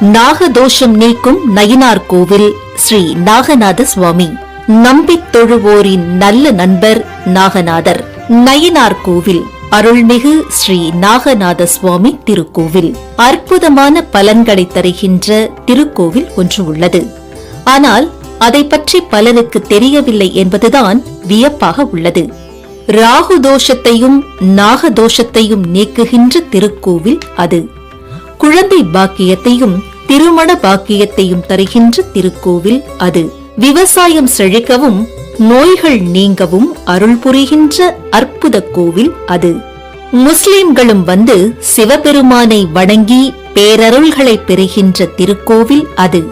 நாகதோஷம் நீக்கும் நயினார் கோவில் ஸ்ரீ நாகநாத சுவாமி. நம்பித் தொழுவோரின் நல்ல நண்பர் நாகநாதர். நயினார் கோவில் அருள்மிகு ஸ்ரீ நாகநாத சுவாமி திருக்கோவில். அற்புதமான பலன்களை தருகின்ற திருக்கோவில் ஒன்று உள்ளது. ஆனால் அதை பற்றி பலருக்கு தெரியவில்லை என்பதுதான் வியப்பாக உள்ளது. ராகு தோஷத்தையும் நாகதோஷத்தையும் நீக்குகின்ற திருக்கோவில் அது. குழந்தை பாக்கியத்தையும் திருமண பாக்கியத்தையும் தருகின்ற திருக்கோவில் அது. விவசாயம் செழிக்கவும் நோய்கள் நீங்கவும் அருள் புரிகின்ற அற்புத கோவில் அது. முஸ்லிம்களும் வந்து சிவபெருமானை வணங்கி பேரருள்களை பெறுகின்ற திருக்கோவில் அது.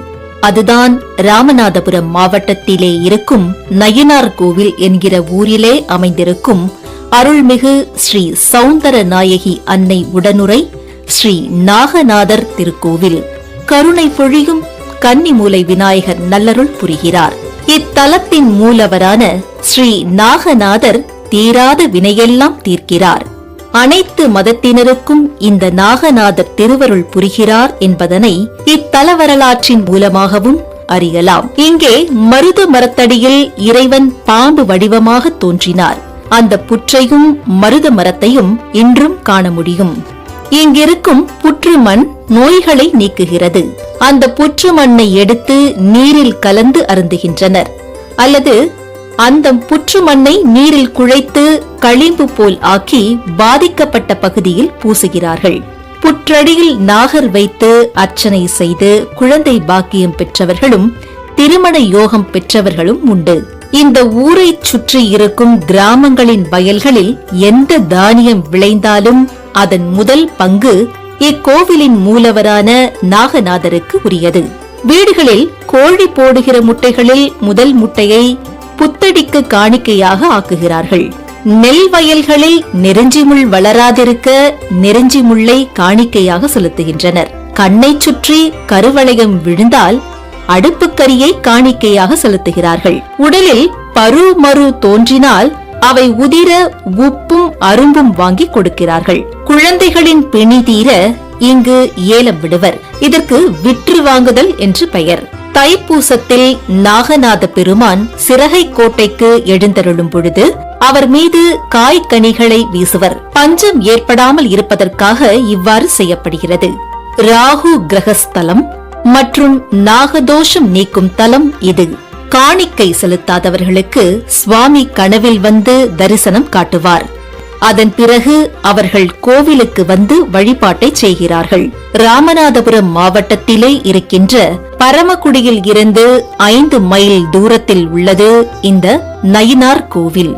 அதுதான் ராமநாதபுரம் மாவட்டத்திலே இருக்கும் நயினார் கோவில் என்கிற ஊரிலே அமைந்திருக்கும் அருள்மிகு ஸ்ரீ சௌந்தர நாயகி அன்னை உடனுரை ஸ்ரீ நாகநாதர் திருக்கோவில். கருணை பொழியும் கன்னிமூலை விநாயகர் நல்லருள் புரிகிறார். இத்தலத்தின் மூலவரான ஸ்ரீ நாகநாதர் தீராத வினையெல்லாம் தீர்க்கிறார். அனைத்து மதத்தினருக்கும் இந்த நாகநாதர் திருவருள் புரிகிறார் என்பதனை இத்தல வரலாற்றின் மூலமாகவும் அறியலாம். இங்கே மருத மரத்தடியில் இறைவன் பாம்பு வடிவமாக தோன்றினார். அந்த புற்றையும் மருத மரத்தையும் இன்றும் காண முடியும். இங்கிருக்கும் புற்றுமண் நோய்களை நீக்குகிறது. அந்த புற்று மண்ணை எடுத்து நீரில் கலந்து அருந்துகின்றனர். அல்லது அந்த புற்று மண்ணை நீரில் குழைத்து களிம்பு போல் ஆக்கி பாதிக்கப்பட்ட பகுதியில் பூசுகிறார்கள். புற்றடியில் நாகர் வைத்து அர்ச்சனை செய்து குழந்தை பாக்கியம் பெற்றவர்களும் திருமண யோகம் பெற்றவர்களும் உண்டு. இந்த ஊரைச் சுற்றி இருக்கும் கிராமங்களின் வயல்களில் எந்த தானியம் விளைந்தாலும் அதன் முதல் பங்கு இக்கோவிலின் மூலவரான நாகநாதருக்கு உரியது. வீடுகளில் கோழி போடுகிற முட்டைகளில் முதல் முட்டையை புத்தடிக்கு காணிக்கையாக ஆக்குகிறார்கள். நெல் வயல்களில் நெருஞ்சிமுள் வளராதிருக்க நெருஞ்சிமுள்ளை காணிக்கையாக செலுத்துகின்றனர். கண்ணை சுற்றி கருவளையம் விழுந்தால் அடுப்புக்கரியை காணிக்கையாக செலுத்துகிறார்கள். உடலில் பரு மறு தோன்றினால் அவை உதிர உப்பும் அரும்பும் வாங்கி கொடுக்கிறார்கள். குழந்தைகளின் பிணி தீர இங்கு ஏலம் விடுவர். இதற்கு விற்று வாங்குதல் என்று பெயர். தைப்பூசத்தில் நாகநாத பெருமான் சிறகை கோட்டைக்கு எழுந்தருளும் பொழுது அவர் மீது காய்கனிகளை வீசுவர். பஞ்சம் ஏற்படாமல் இருப்பதற்காக இவ்வாறு செய்யப்படுகிறது. ராகு கிரகஸ்தலம் மற்றும் நாகதோஷம் நீக்கும் தலம் இது. காணிக்கை செலுத்தாதவர்களுக்கு சுவாமி கனவில் வந்து தரிசனம் காட்டுவார். அதன் பிறகு அவர்கள் கோவிலுக்கு வந்து வழிபாட்டை செய்கிறார்கள். ராமநாதபுரம் மாவட்டத்திலே இருக்கின்ற பரமக்குடியில் இருந்து ஐந்து மைல் தூரத்தில் உள்ளது இந்த நயினார் கோவில்.